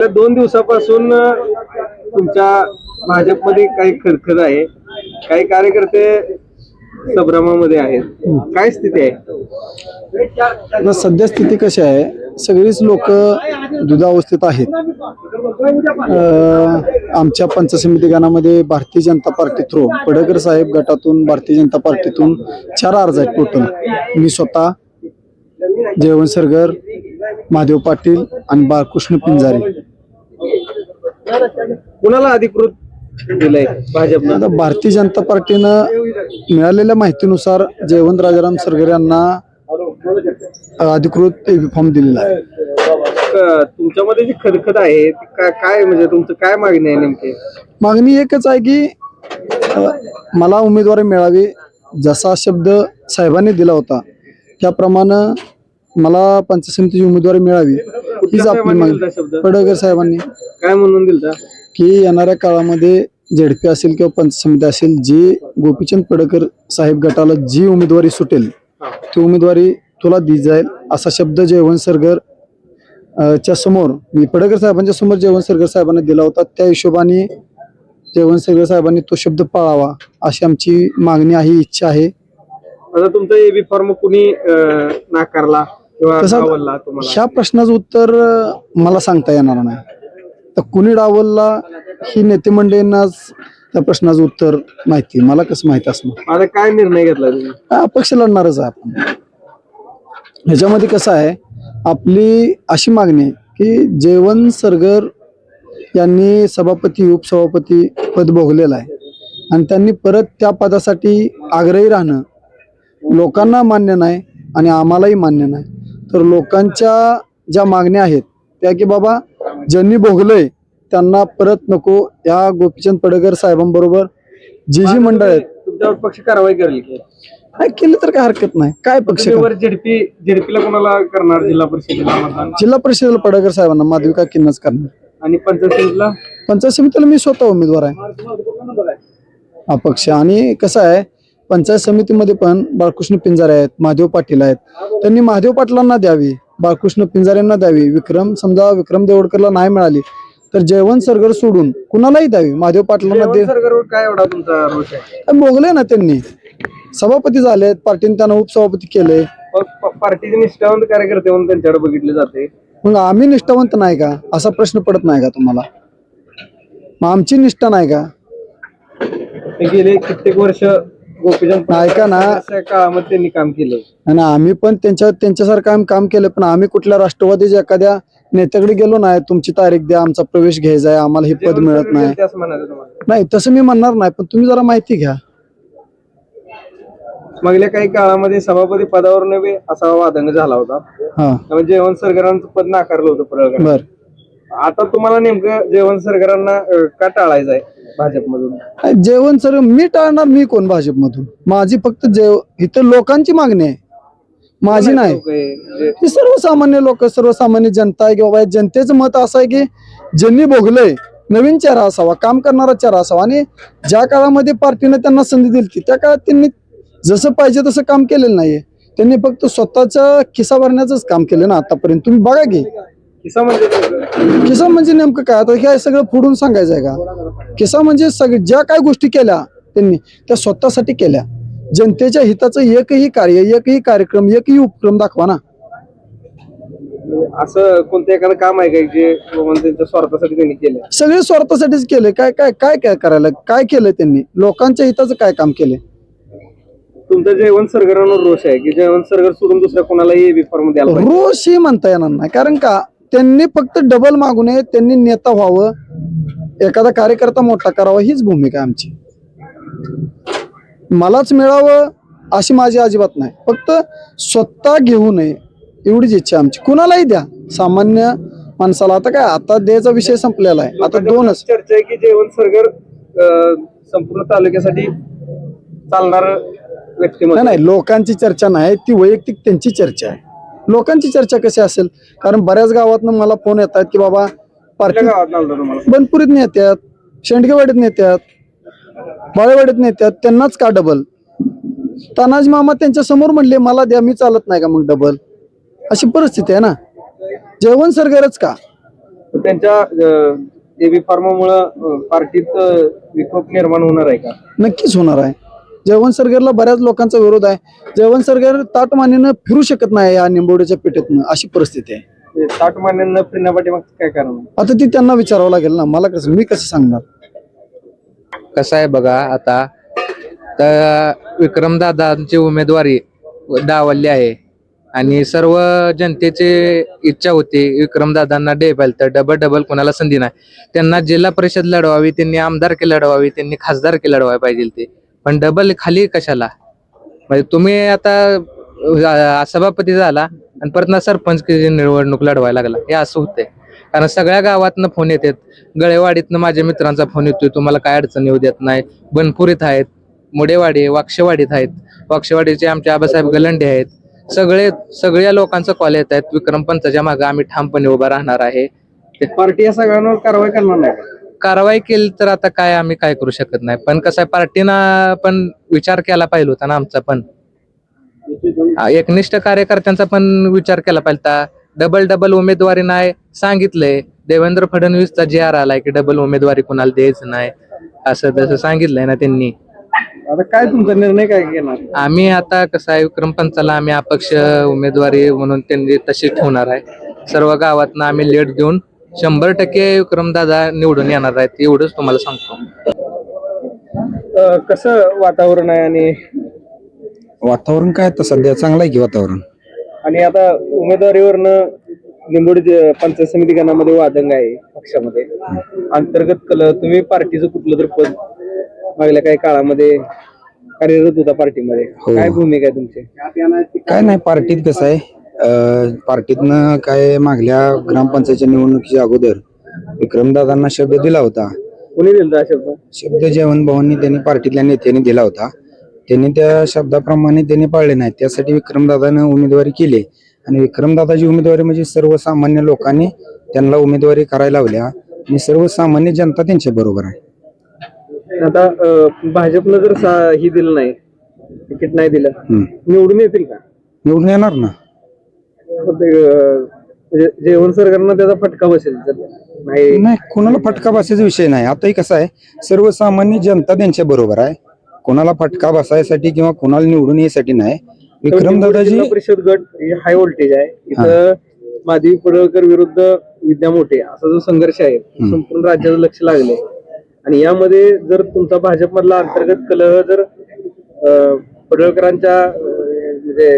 तर दोन दिवसापासून तुमच्या भाजपमध्ये काही खरखर आहे. काही कार्यकर्ते संभ्रमामध्ये आहेत. काय स्थिती आहे? सध्या स्थिती कशी आहे? सगळीच लोक दुधावस्थेत आहेत. आमच्या पंचसमिती गणामध्ये भारतीय जनता पार्टी थ्रू पडकर साहेब गटातून भारतीय जनता पार्टीतून चार अर्ज आहेत टोटल. मी स्वतः जयवंत सरगर महादेव पाटील आणि बाळकृष्ण पिंजारी. कुणाला अधिकृत दिलंय भाजपनं? आता भारतीय जनता पार्टीनं मिळालेल्या माहितीनुसार जयवंत राजाराम सरगर यांना अधिकृत फॉर्म दिलेला आहे. क- तुमच्यामध्ये जी खदखद आहे ती का- काय म्हणजे तुमचं काय मागणी आहे नेमकी? मागणी एकच आहे की अ, मला उमेदवारी मिळावी जसा शब्द साहेबांनी दिला होता त्याप्रमाणे मला पंचसमितीची उमेदवारी मिळावी हीच आपली मागणी? पडळकर साहेबांनी. काय म्हणून दिलता? की येणाऱ्या काळामध्ये झेडपी असेल किंवा पंचसमिती असेल जी गोपीचंद पडळकर साहेब गटाला जी उमेदवारी सुटेल ती उमेदवारी तुला दी जाईल असा शब्द जयवंत सरगर च्या समोर मी पडळकर साहेबांच्या समोर जयवंत सरगर साहेबांनी दिला होता. त्या हिशोबाने जयवंत सरगर साहेबांनी तो शब्द पाळावा अशी आमची मागणी आहे इच्छा आहे. आता तुमचा एबी फॉर्म कुणी नाकारला? तसं- ह्या प्रश्नाचं उत्तर मला सांगता येणार नाही. तर कुणी डावलला ही नेते मंडळींनाच त्या प्रश्नाचं उत्तर माहिती मला कसं माहिती असणार? आता काय निर्णय घेतला अपक्ष लढणारच आहे आपण. ह्याच्यामध्ये कसं आहे आपली अशी मागणी आहे की जयवंत सरगर यांनी सभापती उपसभापती पद भोगलेलं आहे. आणि त्यांनी परत त्या पदासाठी आग्रही राहणं लोकांना मान्य नाही आणि आम्हालाही मान्य नाही. तर लोकांच्या ज्या मागण्या आहेत त्या की बाबा ज्यांनी भोगलंय त्यांना परत नको. या गोपीचंद पडकर साहेबांबरोबर जी जी मंडळ आहेत. तुमच्यावर पक्ष कारवाई करेल की? नाही केलं तर काय हरकत नाही. काय पक्ष तुम्ही झेडपी झेडपीला कोणाला करणार जिल्हा परिषदेला मतदान? जिल्हा परिषदेला पडकर साहेबांना माधविका किन्नच करणार. आणि पंचायत समितीला? पंचायत समितीला मी स्वतः उमेदवार आहे. अपक्ष. आणि कसं आहे पंचायत समितीमध्ये पण बाळकृष्ण पिंजारे आहेत महादेव पाटील आहेत. त्यांनी महादेव पाटलांना द्यावी बाळकृष्ण पिंजाऱ्यांना द्यावी. विक्रम समजा विक्रम देवडकरला नाही मिळाली तर जयवंत सरगर सोडून कुणालाही द्यावी? महादेव पाटलांना दे जयवंत सरकारवर काय एवढा तुमचा रोष आहे? भोगले ना त्यांनी. सभापती झालेत पार्टीने त्यांना उपसभापती केले. मग प- पार्टीचे निष्ठावंत कार्यकर्ते म्हणून त्यांच्याकडे बघितले जाते. मग आम्ही निष्ठावंत नाही का? असा प्रश्न पडत नाही का तुम्हाला? मग आमची निष्ठा नाही का? ते गेले कित्येक वर्ष गोपीचंद ऐका ना. त्यांनी काम केले. आणि आम्ही पण त्यांच्या त्यांच्यासारखं आम्ही काम केलं पण आम्ही कुठल्या राष्ट्रवादीच्या एखाद्या नेत्याकडे गेलो नाही तुमची तारीख द्या आमचा प्रवेश घ्यायचा आहे आम्हाला हे पद मिळत नाही. नाही तसं मी म्हणणार नाही पण तुम्ही जरा माहिती घ्या. मागल्या काही काळामध्ये सभापती पदावर नव्हे असा वादंग झाला होता. हा. त्यामुळे जयवंत सरकारांचं पद नाकारलं होतं आता तुम्हाला नेमकं जयवंत सरकारांना का टाळायचं आहे? भाजपमधून? जेवण सर मी टाळणार मी कोण भाजपमधून? माझी फक्त जेव इथं लोकांची मागणी आहे. माझी नाही. लोकं हे जे ही सर्वसामान्य लोक सर्वसामान्य जनता आहे किंवा जनतेचं मत असं आहे की ज्यांनी भोगलंय नवीन चेहरा असावा काम करणारा चेहरा असावा. आणि ज्या काळामध्ये पार्टीने त्यांना संधी दिली त्या काळात त्यांनी जसं पाहिजे तसं काम केलेलं नाहीये. त्यांनी फक्त स्वतःचा खिसा भरण्याचंच काम केलं ना आतापर्यंत. तुम्ही बघा की किस्सा म्हणजे किसा म्हणजे नेमकं काय? आता काय सगळं फोडून सांगायचं आहे का? किसा म्हणजे सगळे ज्या काय गोष्टी केल्या त्यांनी त्या स्वतःसाठी केल्या. जनतेच्या हिताचं एकही कार्य एकही कार्यक्रम एकही उपक्रम दाखवा ना. असं कोणतं एखादं काम आहे का जे त्यांच्या स्वार्थासाठी त्यांनी केलं सगळे स्वार्थासाठीच केले काय काय काय काय करायला काय केलंय त्यांनी? लोकांच्या हिताचं काय काम केलंय? तुमचं जयवंत सरकारांवर रोष आहे की जयवंत सरकार सोडून दुसऱ्या कोणालाही फॉर्म द्यायला. रोष ही म्हणता येणार नाही. कारण का? त्यांनी फक्त डबल मागू नये त्यांनी नेता व्हावं. एखादा कार्यकर्ता मोठा करावा हीच भूमिका आमची. मलाच मिळावं अशी माझी अजिबात नाही. फक्त स्वतः घेऊ नये एवढीच इच्छा आमची. कुणालाही द्या. सामान्य माणसाला आता काय आता द्यायचा विषय संपलेला आहे. आता दोनच. चर्चा आहे की जयवंत सरकार अं, संपूर्ण तालुक्यासाठी चालणार व्यक्तिमत्व. नाही लोकांची चर्चा नाही ती वैयक्तिक त्यांची चर्चा आहे. लोकांची चर्चा कशी असेल? कारण बऱ्याच गावातनं मला फोन येतात की बाबा तुम्हाला? बनपुरीत नेत्यात शेंडगेवाडीत नेत्यात बाळेवाडीत नेत्यात त्यांनाच का डबल तानाजी मामा त्यांच्यासमोर म्हणले मला द्या मी चालत नाही का मग डबल अशी परिस्थिती आहे ना? जेवण सरकारच का? त्यांच्या फार्मामुळं पार्टीत विकोप निर्माण होणार आहे का? नक्कीच होणार आहे. जयवंत सरगरला बऱ्याच लोकांचा विरोध आहे. जयवंत सरगर ताटमानेनं फिरू शकत नाही या निंबवड्याच्या पेठेतनं अशी परिस्थिती आहे. म्हणजे साठ मान्यांना फिरण्यापाठीमागचं काय कारण? आहे? आता ती त्यांना विचारावं लागेल ना. मला कसं मी कसं सांगणार? कसं आहे बघा आता तर विक्रमदादांची उमेदवारी डावलली आहे. आणि सर्व जनतेची इच्छा होती विक्रमदादांना डेबल तर डबल डबल कोणाला संधी नाही. त्यांना जिल्हा परिषद लढवावी त्यांनी आमदारकी लढवावी त्यांनी खासदारकी लढवावी पाहिजे ते. पण डबल खाली कशाला? म्हणजे तुम्ही आता सभापती झाला आणि परत ना सरपंच निवडणूक लढवायला लागला. हे असं होतंय. कारण सगळ्या गावातनं फोन येतात. गळेवाडीतनं माझ्या मित्रांचा फोन येतोय. तुम्हाला काय अडचण येऊ देत नाही. बनपुरीत आहेत मुडेवाडी वाक्षवाडीत आहेत. वाक्षवाडीचे आमचे आबासाहेब गलंडे आहेत. सगळे सगळ्या लोकांचा कॉल येत आहेत. विक्रम पंतच्या मागे आम्ही ठामपणे उभा राहणार आहे. पार्टी या सगळ्यांवर कारवाई करणार नाही कारवाई केली तर आता काय आम्ही काय करू शकत नाही. पण कसं आहे पार्टीनं पण विचार केला पाहिजे होता ना आमचा पण. एकनिष्ठ कार्यकर्त्यांचा पण विचार केला पाहिजे होता. डबल डबल उमेदवारी नाही सांगितलंय देवेंद्र फडणवीसचा जी आर आलाय की डबल उमेदवारी कोणाला द्यायचं नाही. असं तसं सांगितलंय ना त्यांनी. आता काय तुमचा निर्णय काय घेणार? आम्ही आता कसं आहे विक्रम पंचाला आम्ही अपक्ष उमेदवारी म्हणून त्यांनी तशी ठेवणार आहे. सर्व गावातनं आम्ही लेट देऊन शंभर टक्के विक्रमदादा निवडून येणार आहेत एवढंच तुम्हाला सांगतो. अं, कसं वातावरण आहे आणि वातावरण काय आता सध्या चांगलं आहे की वातावरण? आणि आता उमेदवारीवरनं निंबोडी पंचायत समिती गणामध्ये वादंग आहे पक्षामध्ये. अंतर्गत कल तुम्ही पार्टीचं कुठलं तर पद मागल्या काही काळामध्ये कार्यरत होता पार्टीमध्ये. हो. काय भूमिका आहे तुमची? काय नाही पार्टीत कसं आहे? पार्टीतनं काय मागल्या ग्रामपंचायतच्या निवडणुकीच्या अगोदर विक्रमदादांना शब्द दिला होता. कोणी दिलं शब्द? शब्द जयवंत भावांनी त्यांनी पार्टीतल्या नेत्यांनी दिला होता. त्यांनी त्या शब्दाप्रमाणे त्यांनी पाळले नाही त्यासाठी विक्रमदादानं उमेदवारी केली. आणि विक्रमदादाची उमेदवारी म्हणजे सर्वसामान्य लोकांनी त्यांना उमेदवारी करायला लावल्या. आणि सर्वसामान्य जनता त्यांच्या बरोबर आहे. आता अं, भाजपनं जर सा- ही दिलं नाही तिकीट नाही दिलं हम्म. निवडून येतील का? निवडून येणार ना. जेवण सरकारनं त्याचा फटका बसेल नाही. नाही कोणाला फटका बसायचा विषय नाही. आताही कसं आहे सर्वसामान्य जनता त्यांच्या बरोबर आहे. कोणाला फटका बसायसाठी किंवा कोणाला निवडून यायसाठी नाही. विक्रम दादाजी परिषद गट हाय व्होल्टेज आहे. इथं माधवी पडळकर विरुद्ध विद्या मोठे असा जो संघर्ष आहे संपूर्ण राज्याचं लक्ष लागले. आणि यामध्ये जर तुमचा भाजप मधला अंतर्गत कलह जर पडळकरांच्या म्हणजे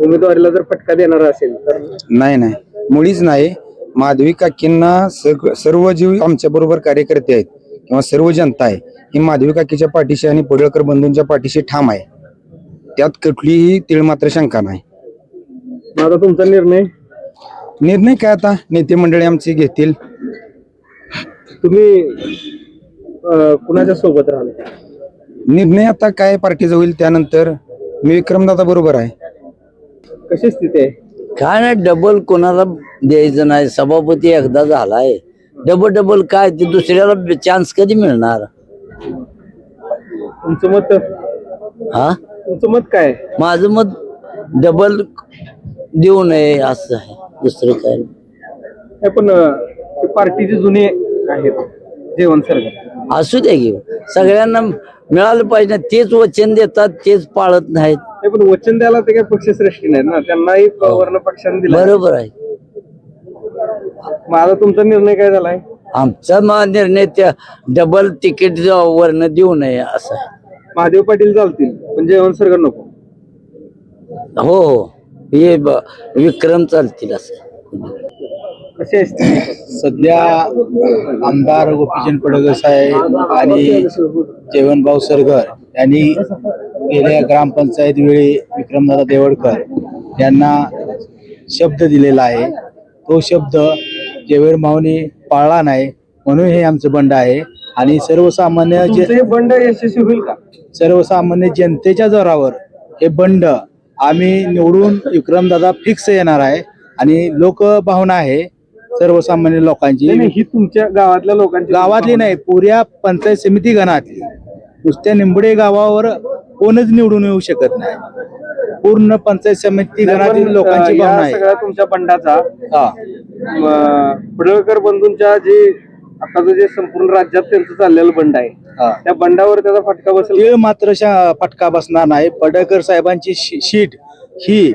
उमेदवारीला जर फटका देणारा असेल तर? नाही नाही. मुळीच नाही. माधवी काकींना सग- सर्व जीव आमच्या बरोबर कार्यकर्ते आहेत किंवा सर्व जनता आहे. ही माधवी काकीच्या पाठीशी आणि पडळकर बंधूंच्या पाठीशी ठाम आहे. त्यात कुठलीही तीळ मात्र शंका नाही. मग आता तुमचा निर्णय? निर्णय काय आता? नेते मंडळी आमची घेतील. तुम्ही अं, कुणाच्या सोबत राहणार? निर्णय आता काय पार्टीचा होईल त्यानंतर मी विक्रमदादा बरोबर आहे. कशी स्थिती आहे? काय नाही डबल कोणाला द्यायचं नाही. सभापती एकदा झालाय. डबल डबल काय ते दुसऱ्याला चान्स कधी मिळणार? तुमचं मत? हा? तुमचं मत काय आहे? माझं मत डबल देऊ नये असं आहे. दुसरं काय नाही. नाही, पण अं, ते पार्टीचे जुने आहेत जेवण सरकार असू दे की. सगळ्यांना मिळालं पाहिजे. तेच वचन देतात तेच पाळत नाहीत. नाही पण वचन द्यायला ते काही पक्षश्रेष्ठी नाहीत ना. त्यांनाही वर्ण पक्षाने दिला बरोबर आहे. मग आता तुमचा निर्णय काय झालाय? आमचा मग निर्णय त्या डबल तिकीट वरनं देऊ नये असं आहे. महादेव पाटील चालतील पण जेवण सरकार नको. हो हो. हे ब- विक्रम चालतील असं. कशी आहे स्थिती? सध्या आमदार गोपीचंद पडळकर साहेब आणि जेवणभाऊ सरगर यांनी गेल्या ग्रामपंचायत वेळी विक्रमदादा देवडकर यांना शब्द दिलेला आहे. तो शब्द जेवणभाऊने पाळला नाही म्हणून हे आमचं बंड आहे. आणि सर्वसामान्य जे बंड यशस्वी होईल का? सर्वसामान्य जनतेच्या जोरावर हे बंड आम्ही निवडून विक्रमदादा फिक्स येणार आहे. आणि लोक भावना आहे सर्वसामान्य लोकांची. नाही, ही तुमच्या गावातल्या लोकांची गावातली नाही पुऱ्या पंचायत समिती गणातली नुसत्या निंबडे गावावर कोणच निवडून येऊ शकत नाही. पूर्ण पंचायत समिती पण, लोकांची भावना आहे. सगळ्या तुमच्या बंडाचा हा. पडळकर बंधूंच्या जे आताचं जे संपूर्ण राज्यात त्यांचं चाललेलं बंड आहे त्या बंडावर त्याचा फटका बसेल मात्र फटका बसणार नाही. पडळकर साहेबांची शीट ही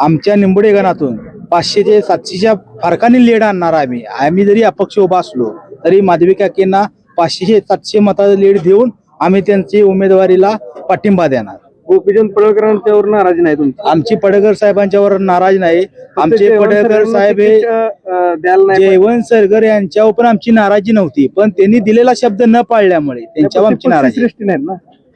आमच्या निंबोडे गणातून पाचशे ते सातशेच्या फरकाने लीड आणणार आम्ही. आम्ही जरी अपक्ष उभा असलो तरी माधवी काकींना पाचशे सातशे मताचं लीड देऊन आम्ही त्यांची उमेदवारीला पाठिंबा देणार. गोपीचंद पडळकरांच्यावर नाराजी नाही तुमची? आमची पडळकर साहेबांच्यावर नाराज नाही. आमचे पडळकर साहेब हे नाही जयवंत सरगर यांच्यावर पण आमची नाराजी नव्हती. पण त्यांनी दिलेला शब्द न पाळल्यामुळे त्यांच्यावर आमची नाराजी नाहीत ना?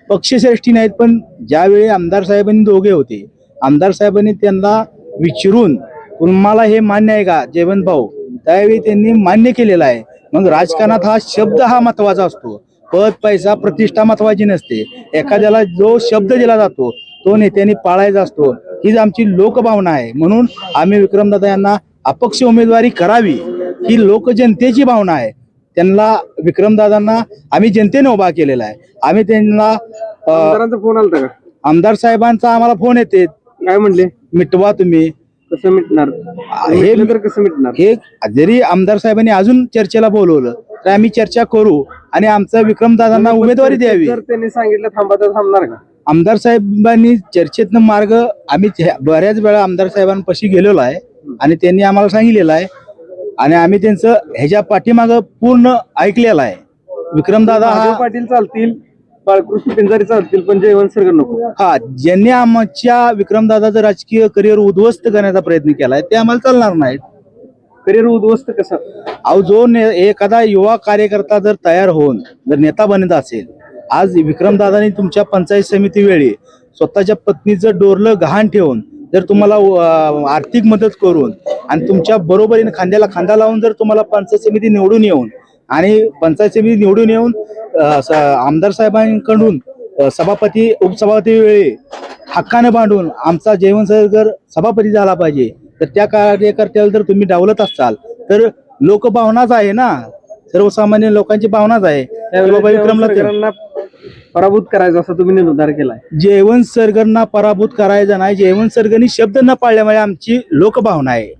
पक्षश्रेष्ठी नाहीत पण ज्यावेळी आमदार साहेबांनी दोघे होते आमदार साहेबांनी त्यांना विचारून तुम्हाला हे मान्य आहे का जयवंत भाऊ? त्यावेळी त्यांनी मान्य केलेलं आहे. मग राजकारणात हा शब्द हा महत्त्वाचा असतो. पद पैसा प्रतिष्ठा महत्वाची नसते. एखाद्याला जो शब्द दिला जातो तो नेत्याने पाळायचा असतो. हीच आमची लोकभावना आहे. म्हणून आम्ही विक्रमदादा यांना अपक्ष उमेदवारी करावी ही लोकजनतेची भावना आहे. त्यांना विक्रमदादांना आम्ही जनतेने उभा केलेला आहे. आम्ही त्यांना फोन आलता का? आमदार साहेबांचा आम्हाला फोन येते. काय म्हणले? मिटवा तुम्ही. कसं मिटणार? हे कसं मिटणार? हे जरी आमदार साहेबांनी अजून चर्चेला बोलवलं तर आम्ही चर्चा करू. आणि आमचा विक्रमदादांना उमेदवारी द्यावी. त्यांनी सांगितलं थांबा तर थांबणार का? आमदार साहेबांनी चर्चेतनं मार्ग आम्ही बऱ्याच वेळा आमदार साहेबांपाशी गेलेलो आहे आणि त्यांनी आम्हाला सांगितलेलं आहे. आणि आम्ही त्यांचं ह्याच्या पाठीमागं पूर्ण ऐकलेलं आहे. विक्रमदादा हा पाटील चालतील बाळकृष्ण पिंजारी चालतील पण जयवंत सरगर नको. हा ज्यांनी आमच्या विक्रमदादाचं राजकीय करिअर उद्ध्वस्त करण्याचा प्रयत्न केलाय ते आम्हाला चालणार नाहीत. करिअर उद्ध्वस्त कसं? अहो जो ने- एखादा युवा कार्यकर्ता जर तयार होऊन जर नेता बनत असेल आज विक्रमदादांनी तुमच्या पंचायत समिती वेळी स्वतःच्या पत्नीचं डोरलं गहाण ठेवून जर तुम्हाला आर्थिक मदत करून आणि तुमच्या बरोबरीने खांद्याला खांदा लावून जर तुम्हाला पंचायत समिती निवडून येऊन आणि पंचायत समिती निवडून येऊन स- आमदार साहेबांकडून सभापती उपसभापती वेळी हक्काने बांधून आमचा जयवंत सरगर सभापती झाला पाहिजे तर त्या कार्यकर्त्याला जर तुम्ही डावलत असाल तर लोकभावनाच आहे ना? सर्वसामान्य लोकांची भावनाच आहे. बाबा विक्रमला पराभूत करायचा असा तुम्ही निर्धार केलाय. जयवंत सरगरना पराभूत करायचं नाही. जयवंत सरगरनी शब्द न पाळल्यामुळे आमची लोकभावना आहे.